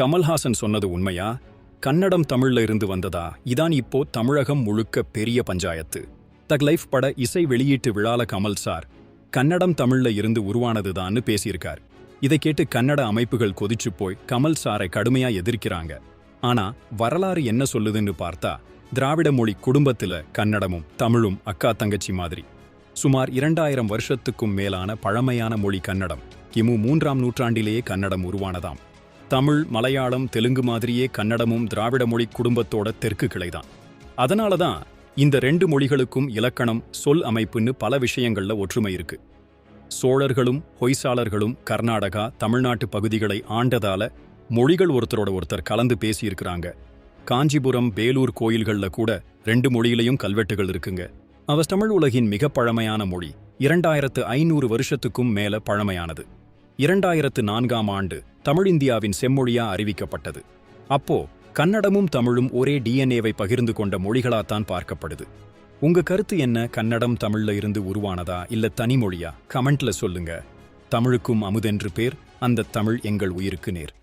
கமல்ஹாசன் சொன்னது உண்மையா? கன்னடம் தமிழ்ல இருந்து வந்ததா? இதான் இப்போ தமிழகம் முழுக்க பெரிய பஞ்சாயத்து. தக் லைஃப் பட இசை வெளியீட்டு விழால கமல் சார் கன்னடம் தமிழ்ல இருந்து உருவானதுதான்னு பேசியிருக்கார். இதை கேட்டு கன்னட அமைப்புகள் கொதிச்சு போய் கமல் சாரை கடுமையா எதிர்க்கிறாங்க. ஆனா வரலாறு என்ன சொல்லுதுன்னு பார்த்தா திராவிட மொழி குடும்பத்துல கன்னடமும் தமிழும் அக்கா தங்கச்சி மாதிரி. சுமார் இரண்டாயிரம் வருஷத்துக்கும் மேலான பழமையான மொழி கன்னடம். கிமு மூன்றாம் நூற்றாண்டிலேயே கன்னடம் உருவானதாம். தமிழ் மலையாளம் தெலுங்கு மாதிரியே கன்னடமும் திராவிட மொழி குடும்பத்தோட தெற்கு கிளைதான். அதனால தான் இந்த ரெண்டு மொழிகளுக்கும் இலக்கணம் சொல் அமைப்புன்னு பல விஷயங்கள்ல ஒற்றுமை இருக்கு. சோழர்களும் ஹொய்சாளர்களும் கர்நாடகா தமிழ்நாட்டு பகுதிகளை ஆண்டதால மொழிகள் ஒருத்தரோட ஒருத்தர் கலந்து பேசியிருக்கிறாங்க. காஞ்சிபுரம் வேலூர் கோயில்கள்ல கூட ரெண்டு மொழியிலையும் கல்வெட்டுகள் இருக்குங்க. அவஸ் தமிழ் உலகின் மிக பழமையான மொழி. இரண்டாயிரத்து ஐநூறு வருஷத்துக்கும் மேல பழமையானது. இரண்டாயிரத்து நான்காம் ஆண்டு தமிழ் இந்தியாவின் செம்மொழியா அறிவிக்கப்பட்டது. அப்போ கன்னடமும் தமிழும் ஒரே டிஎன்ஏவை பகிர்ந்து கொண்ட மொழிகளாத்தான் பார்க்கப்படுது. உங்க கருத்து என்ன? கன்னடம் தமிழ்ல இருந்து உருவானதா? இல்ல தனிமொழியா கமெண்ட்ல சொல்லுங்க. தமிழுக்கும் அமுதென்று பேர் அந்த தமிழ் எங்கள் உயிருக்கு நேர்.